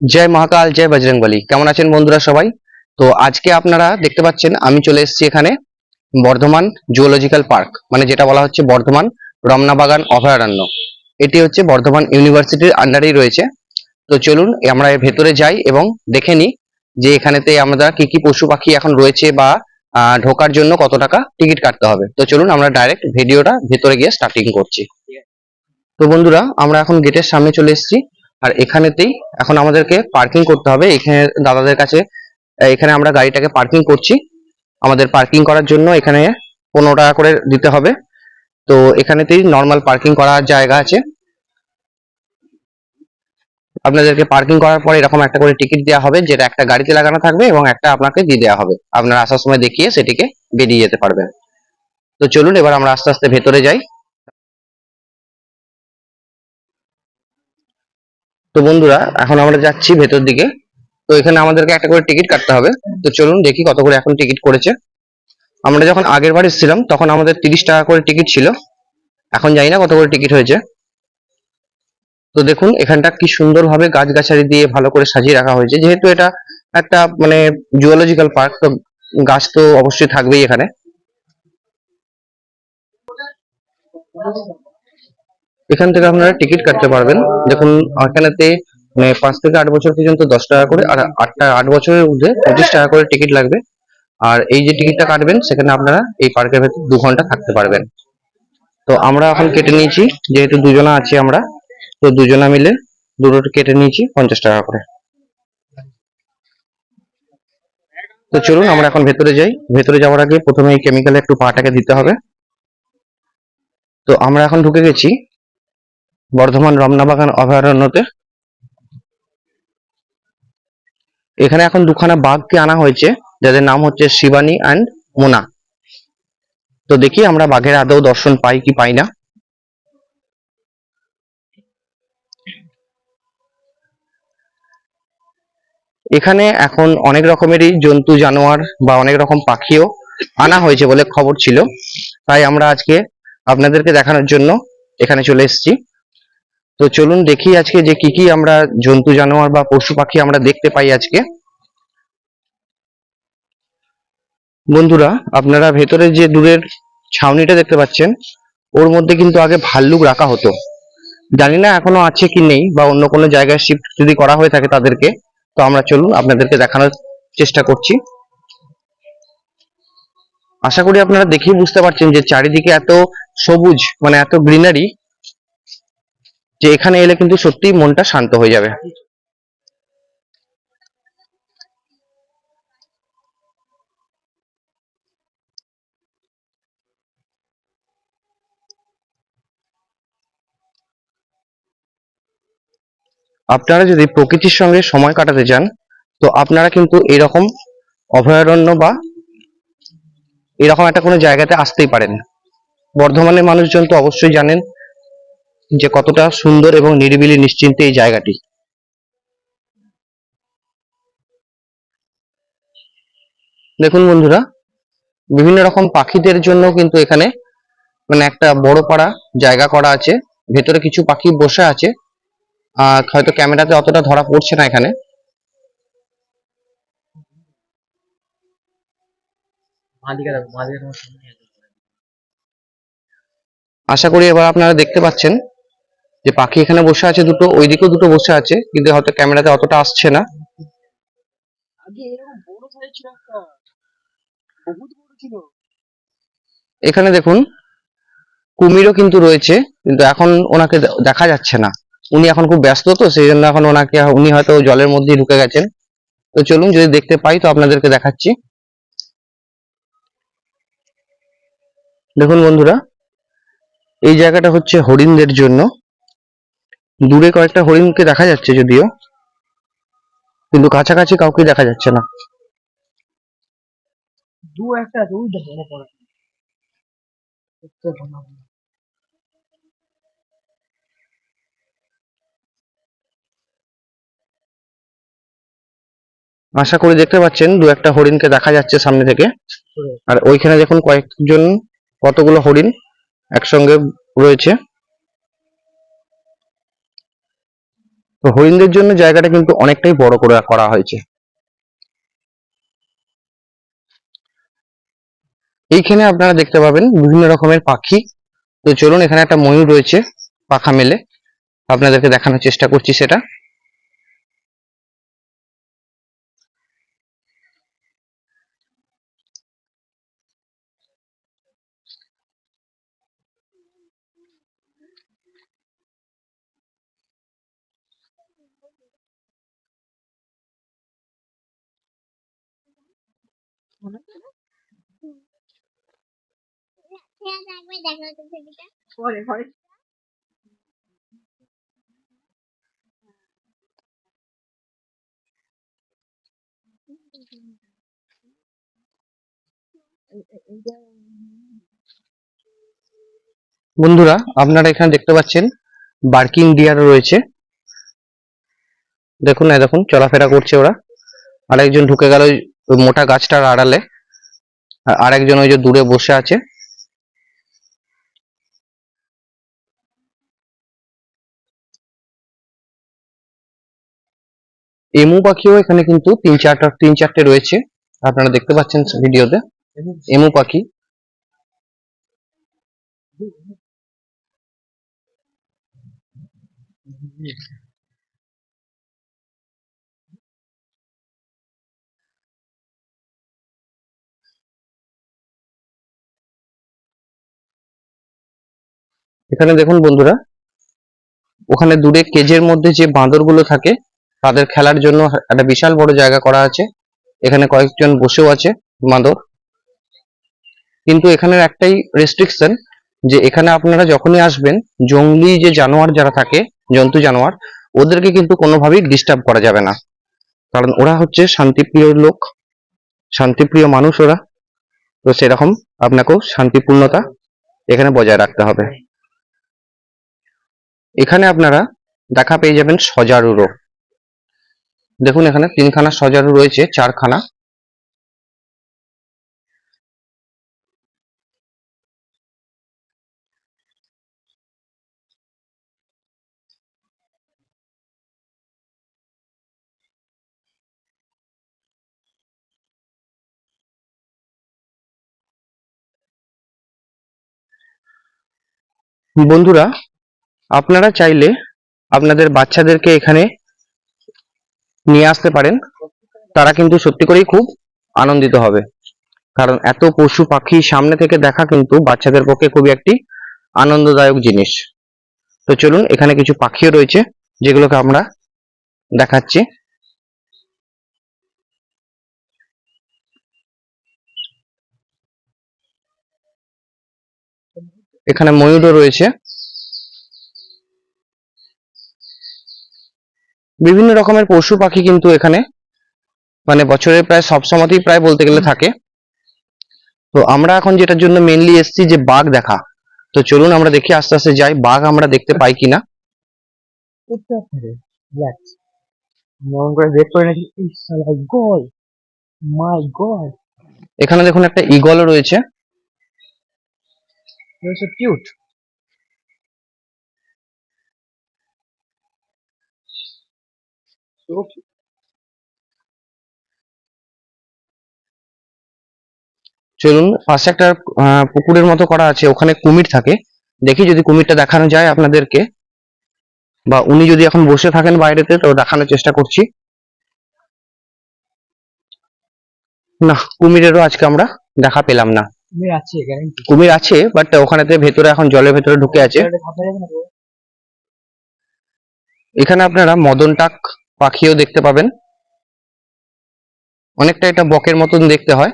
জয় মহাকাল, জয় বজরংবলী। কেমন আছেন বন্ধুরা সবাই? তো আজকে আপনারা দেখতে পাচ্ছেন, আমি চলে এসেছি এখানে বর্ধমান জুওলজিক্যাল পার্ক। মানে যেটা বলা হচ্ছে বর্ধমান রমনা বাগান অভয়ারণ্য। এটি হচ্ছে বর্ধমান ইউনিভার্সিটির আন্ডারেই রয়েছে। তো চলুন আমরা এর ভেতরে যাই এবং দেখে নিই যে এখানেতে আমরা কি কি পশু পাখি এখন রয়েছে বা ঢোকার জন্য কত টাকা টিকিট কাটতে হবে। তো চলুন, আমরা ডাইরেক্ট ভিডিওটা ভেতরে গিয়ে স্টার্টিং করছি। তো বন্ধুরা, আমরা এখন গেটের সামনে চলে এসেছি। আর এখানেতেই এখন আমাদেরকে পার্কিং করতে হবে। এখানে দাদাদের কাছে, এখানে আমরা গাড়িটাকে পার্কিং করছি। আমাদের পার্কিং করার জন্য এখানে পনেরো টাকা করে দিতে হবে। তো এখানেতেই নর্মাল পার্কিং করার জায়গা আছে। আপনাদেরকে পার্কিং করার পর এরকম একটা করে টিকিট দেওয়া হবে, যেটা একটা গাড়িতে লাগানো থাকবে এবং একটা আপনাকে দিয়ে দেওয়া হবে। আপনার আসার সময় দেখিয়ে সেটিকে বেরিয়ে যেতে পারবেন। তো চলুন, এবার আমরা আস্তে আস্তে ভেতরে যাই। তো বন্ধুরা, এখন আমরা যাচ্ছি ভেতর দিকে। তো এখানে আমাদেরকে একটা করে টিকিট কাটতে হবে। তো চলুন দেখি কত করে এখন টিকিট করেছে। আমরা যখন আগের বার এসেছিলাম, তখন আমাদের তিরিশ টাকা করে টিকিট ছিল। এখন জানি না কত করে টিকিট হয়েছে। তো দেখুন, এখানটা কি সুন্দরভাবে গাছগাছালি দিয়ে ভালো করে সাজিয়ে রাখা হয়েছে। যেহেতু এটা একটা মানে জুওলজিক্যাল পার্ক তো গাছ তো অবশ্যই থাকবেই এখানে। এখান থেকে আপনারা টিকিট কাটতে পারবেন। দেখুন, এখানেতে মানে পাঁচ থেকে আট বছর পর্যন্ত দশ টাকা করে, আর আটটা আট বছরের মধ্যে পঁচিশ টাকা করে টিকিট লাগবে। আর এই যে টিকিটটা কাটবেন, সেখানে আপনারা এই পার্কের ভেতর দু ঘণ্টা থাকতে পারবেন। তো আমরা এখন কেটে নিয়েছি, যেহেতু দুজনা আছি আমরা, তো দুজনা মিলে দুটো কেটে নিয়েছি পঞ্চাশ টাকা করে। তো চলুন, আমরা এখন ভেতরে যাই। ভেতরে যাওয়ার আগে প্রথমে এই কেমিক্যালে একটু পাটাকে দিতে হবে। তো আমরা এখন ঢুকে গেছি। বর্ধমান রমনা বাগান অভয়ারণ্যতে। এখানে এখন দুখানা বাঘকে আনা হয়েছে, যাদের নাম হচ্ছে শিবানী অ্যান্ড মোনা। তো দেখি আমরা বাঘের আদৌ দর্শন পাই কি পাই না। এখানে এখন অনেক রকমেরই জন্তু, জানোয়ার বা অনেক রকম পাখিও আনা হয়েছে বলে খবর ছিল। তাই আমরা আজকে আপনাদেরকে দেখানোর জন্য এখানে চলে এসেছি। তো চলুন দেখি আজকে যে কি কি আমরা জন্তু, জানোয়ার বা পশু পাখি আমরা দেখতে পাই আজকে। বন্ধুরা, আপনারা ভেতরে যে দূরের ছাউনিটা দেখতে পাচ্ছেন, ওর মধ্যে কিন্তু আগে ভাল্লুক রাখা হতো। জানি না এখনও আছে কি নেই বা অন্য কোনো জায়গায় শিফট যদি করা হয়ে থাকে তাদেরকে, তো আমরা চলুন আপনাদেরকে দেখানোর চেষ্টা করছি। আশা করি আপনারা দেখেই বুঝতে পারছেন যে চারিদিকে এত সবুজ মানে এত গ্রিনারি যে এখানে এলে কিন্তু সত্যিই মনটা শান্ত হয়ে যাবে। আপনারা যদি প্রকৃতির সঙ্গে সময় কাটাতে চান, তো আপনারা কিন্তু এরকম অভয়ারণ্য বা এরকম একটা কোনো জায়গাতে আসতেই পারেন। বর্ধমানের মানুষজন তো অবশ্যই জানেন যে কতটা সুন্দর এবং নিরিবিলি নিশ্চিন্তে এই জায়গাটি। দেখুন বন্ধুরা, বিভিন্ন রকম পাখিদের জন্য কিন্তু এখানে মানে একটা বড় পাড়া জায়গা করা আছে। ভেতরে কিছু পাখি বসে আছে। আহ হয়তো ক্যামেরাতে অতটা ধরা পড়ছে না এখানে। আশা করি এবার আপনারা দেখতে পাচ্ছেন যে পাখি এখানে বসে আছে দুটো ওইদিকেও দুটো বসে আছে কিন্তু হয়তো ক্যামেরাতে অতটা আসছে না। এখানে দেখুন কুমিরও কিন্তু রয়েছে কিন্তু এখন ওনাকে দেখা যাচ্ছে না। উনি এখন খুব ব্যস্ত তো সেই জন্য এখন ওনাকে উনি হয়তো জলের মধ্যেই ঢুকে গেছেন। তো চলুন যদি দেখতে পাই তো আপনাদেরকে দেখাচ্ছি। দেখুন বন্ধুরা এই জায়গাটা হচ্ছে হরিণদের জন্য। দূরে কয়েকটা হরিণকে দেখা যাচ্ছে যদিও কিন্তু কাছাকাছি কাউকে দেখা যাচ্ছে না। দু একটা দেখো হবে। আশা করি দেখতে পাচ্ছেন দু একটা হরিণকে দেখা যাচ্ছে সামনে থেকে। আর ওইখানে দেখুন কয়েকজন কতগুলো হরিণ একসঙ্গে রয়েছে। তো হরিণদের জন্য জায়গাটা কিন্তু অনেকটাই বড় করে করা হয়েছে। এইখানে আপনারা দেখতে পাবেন বিভিন্ন রকমের পাখি। তো চলুন এখানে একটা ময়ূর রয়েছে পাখা মেলে। আপনাদেরকে দেখানোর চেষ্টা করছি সেটা। বন্ধুরা আপনারা এখানে দেখতে পাচ্ছেন বার্কিং ডিয়ার রয়েছে। দেখুন না দেখুন, চলাফেরা করছে ওরা। আরেকজন ঢুকে গেল ওই মোটা গাছটার আড়ালে। আর আরেকজন ওই যে দূরে বসে আছে। এমু পাখিও এখানে কিন্তু তিন চারটা, তিন চারটে রয়েছে। আপনারা দেখতে পাচ্ছেন ভিডিওতে। এমু পাখি। এখানে দেখুন বন্ধুরা, ওখানে দূরে কেজের মধ্যে যে বাঁদরগুলো থাকে, তাদের খেলার জন্য একটা বিশাল বড় জায়গা করা আছে। এখানে কয়েকজন বসেও আছে বাঁদর। কিন্তু এখানের একটাই রেস্ট্রিকশন যে এখানে আপনারা যখনই আসবেন, জঙ্গলি যে জানোয়ার যারা থাকে, জন্তু জানোয়ার, ওদেরকে কিন্তু কোনোভাবেই ডিস্টার্ব করা যাবে না। কারণ ওরা হচ্ছে শান্তিপ্রিয় লোক, শান্তিপ্রিয় মানুষ ওরা। তো সেরকম আপনাকেও শান্তিপূর্ণতা এখানে বজায় রাখতে হবে। এখানে আপনারা দেখা পেয়ে যাবেন সজারুরও দেখুন এখানে তিনখানা সজারু রয়েছে চারখানা। বন্ধুরা আপনারা চাইলে আপনাদের বাচ্চাদেরকে এখানে নিয়ে আসতে পারেন। তারা কিন্তু সত্যি করেই খুব আনন্দিত হবে। কারণ এত পশু পাখি সামনে থেকে দেখা কিন্তু বাচ্চাদের পক্ষে খুবই একটি আনন্দদায়ক জিনিস। তো চলুন, এখানে কিছু পাখিও রয়েছে, যেগুলোকে আমরা দেখাচ্ছি। এখানে ময়ূরও রয়েছে। বিভিন্ন রকমের পশু পাখি কিন্তু এখানে মানে বছরের প্রায় সব সময়তেই প্রায় বলতে গেলে থাকে। তো আমরা এখন যেটার জন্য মেনলি এসেছি যে বাঘ দেখা। তো চলুন আমরা দেখি আস্তে আস্তে যাই বাঘ আমরা দেখতে পাই কিনা। এখানে দেখুন একটা ইগলও রয়েছে। কিউট সো চলুন পাশে একটা পুকুরের মতো করা আছে ওখানে কুমির থাকে। দেখি যদি কুমিরটা দেখানো যায় আপনাদেরকে। বা উনি যদি এখন বসে থাকেন বাইরেতে তো দেখানোর চেষ্টা করছি। না কুমিরেরও আজকে আমরা দেখা পেলাম না। আছে কুমির আছে বাট ওখানেতে ভেতরে এখন জলের ভেতরে ঢুকে আছে। এখানে আপনারা মদন টাক পাখিও দেখতে পাবেন। অনেকটা এটা বকের মতন দেখতে হয়।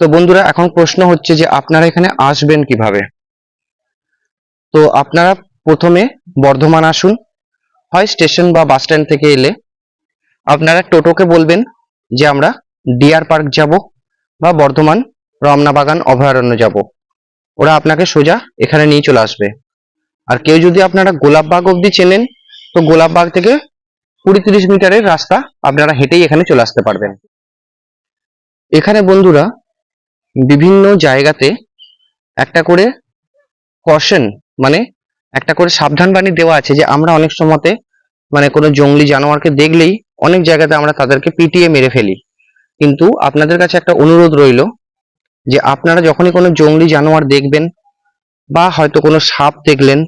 তো বন্ধুরা, এখন প্রশ্ন হচ্ছে যে আপনারা এখানে আসবেন কীভাবে? তো আপনারা প্রথমে বর্ধমান আসুন। হয় স্টেশন বা বাস স্ট্যান্ড থেকে এলে আপনারা টোটোকে বলবেন যে আমরা ডিয়ার পার্ক যাব বা বর্ধমান রমনা বাগান অভয়ারণ্য যাব। ওরা আপনাকে সোজা এখানে নিয়ে চলে আসবে। আর কেউ যদি আপনারা গোলাপবাগ অবধি চেনেন, তো গোলাপবাগ থেকে কুড়ি তিরিশ মিটারের রাস্তা আপনারা হেঁটেই এখানে চলে আসতে পারবেন। এখানে বন্ধুরা বিভিন্ন জায়গাতে একটা করে কশন মানে একটা করে সাবধান বাণী দেওয়া আছে যে আমরা অনেক সময়তে মানে কোনো জঙ্গলি জানোয়ারকে দেখলেই অনেক জায়গাতে আমরা তাদেরকে পিটিয়ে মেরে ফেলি। কিন্তু আপনাদের কাছে একটা অনুরোধ রইল যে আপনারা যখনই কোনো জঙ্গলি জানোয়ার দেখবেন বা হয়তো কোনো সাপ দেখলেন,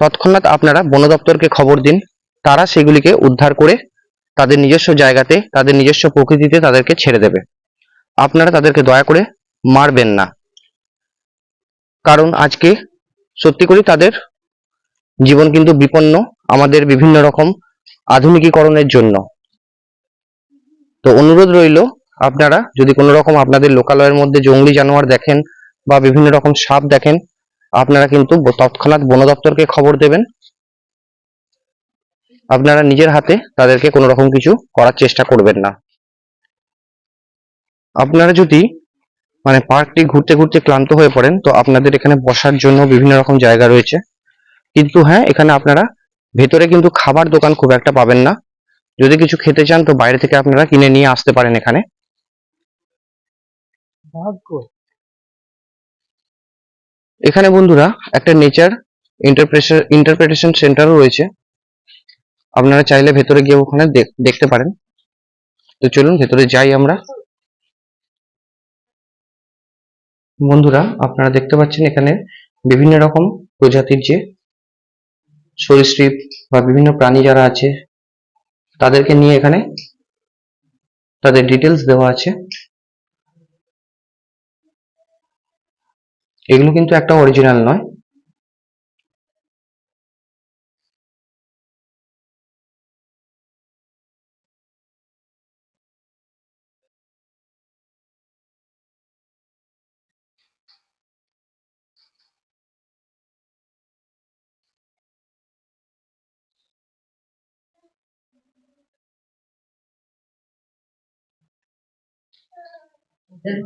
তৎক্ষণাৎ আপনারা বন দপ্তরকে খবর দিন। তারা সেগুলিকে উদ্ধার করে তাদের নিজস্ব জায়গাতে, তাদের নিজস্ব প্রকৃতিতে তাদেরকে ছেড়ে দেবে। আপনারা তাদেরকে দয়া করে মারবেন না। কারণ আজকে সত্যি করে তাদের জীবন কিন্তু বিপন্ন আমাদের বিভিন্ন রকম আধুনিকীকরণের জন্য। তো অনুরোধ রইল, আপনারা যদি কোনো রকম আপনাদের লোকালয়ের মধ্যে জঙ্গলি জানোয়ার দেখেন বা বিভিন্ন রকম সাপ দেখেন, আপনারা কিন্তু তৎক্ষণাৎ বন দপ্তরকে খবর দেবেন। আপনারা নিজের হাতে তাদেরকে কোনো রকম কিছু করার চেষ্টা করবেন না। আপনারা যদি মানে পার্কটি ঘুরতে ঘুরতে ক্লান্ত হয়ে পড়েন, তো আপনাদের এখানে বসার জন্য বিভিন্ন রকম জায়গা রয়েছে। কিন্তু হ্যাঁ এখানে আপনারা ভেতরে কিন্তু খাবার দোকান খুব একটা পাবেন না। যদি কিছু খেতে চান, তো বাইরে থেকে আপনারা কিনে নিয়ে আসতে পারেন এখানে। এখানে বন্ধুরা একটা নেচার ইন্টারপ্রেশন ইন্টারপ্রিটেশন সেন্টারও রয়েছে। আপনারা চাইলে ভেতরে গিয়ে ওখানে দেখ- দেখতে পারেন। তো চলুন, ভেতরে যাই আমরা। বন্ধুরা, আপনারা দেখতে পাচ্ছেন এখানে বিভিন্ন রকম প্রজাতির যে সরীসৃপ বা বিভিন্ন প্রাণী যারা আছে, তাদেরকে নিয়ে এখানে তাদের ডিটেলস দেওয়া আছে। এগুলো কিন্তু একটা অরিজিনাল নয়। Then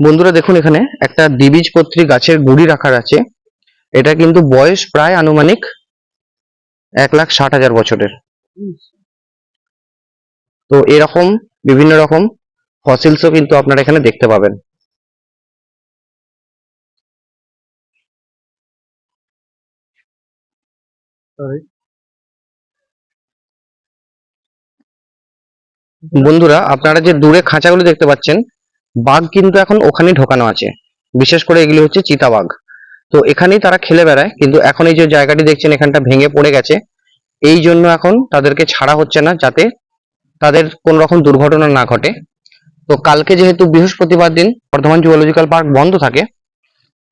বন্ধুরা দেখুন এখানে একটা দ্বিবীজপত্রী গাছের গুড়ি রাখার আছে। এটা কিন্তু বয়স প্রায় আনুমানিক এক লাখ ষাট হাজার বছরের। তো এরকম বিভিন্ন রকম ফসিলসও কিন্তু আপনারা এখানে দেখতে পাবেন। বন্ধুরা, আপনারা যে দূরে খাঁচাগুলো দেখতে পাচ্ছেন বাঘ কিন্তু এখন ওখানেই ঢোকানো আছে। বিশেষ করে এগুলি হচ্ছে চিতাবাঘ। তো এখানেই তারা খেলে বেড়ায়, কিন্তু এখন এই যে জায়গাটি দেখছেন, এখানটা ভেঙে পড়ে গেছে। এই জন্য এখন তাদেরকে ছাড়া হচ্ছে না, যাতে তাদের কোন রকম দুর্ঘটনা না ঘটে। তো কালকে যেহেতু বৃহস্পতিবার দিন, বর্ধমান জুওলজিক্যাল পার্ক বন্ধ থাকে,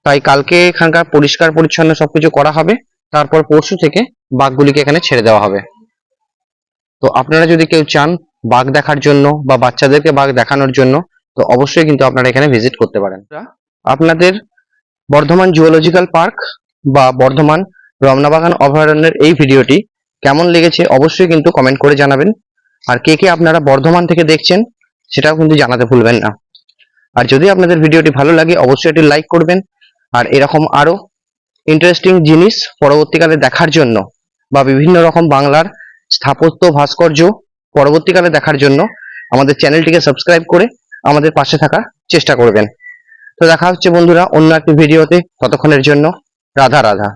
তাই কালকে এখানকার পরিষ্কার পরিচ্ছন্ন সবকিছু করা হবে। তারপর পরশু থেকে বাঘগুলিকে এখানে ছেড়ে দেওয়া হবে। তো আপনারা যদি কেউ চান বাঘ দেখার জন্য বা বাচ্চাদেরকে বাঘ দেখানোর জন্য তো অবশ্যই কিন্তু আপনারা এখানে ভিজিট করতে পারেন। আপনাদের বর্ধমান জুওলজিক্যাল পার্ক বা বর্ধমান রমনাবাগান অভয়ারণ্যের এই ভিডিওটি কেমন লেগেছে অবশ্যই কিন্তু কমেন্ট করে জানাবেন। আর কে কে আপনারা বর্ধমান থেকে দেখছেন সেটাও কিন্তু জানাতে ভুলবেন না। আর যদি আপনাদের ভিডিওটি ভালো লাগে অবশ্যই এটি লাইক করবেন। আর এরকম আরও ইন্টারেস্টিং জিনিস পরবর্তীকালে দেখার জন্য বা বিভিন্ন রকম বাংলার স্থাপত্য ভাস্কর্য পরবর্তীকালে দেখার জন্য আমাদের চ্যানেলটিকে সাবস্ক্রাইব করে আমাদের পাশে থাকার চেষ্টা করবেন। তো দেখা হচ্ছে বন্ধুরা অন্য একটি ভিডিওতে। ততক্ষণের জন্য রাধা রাধা।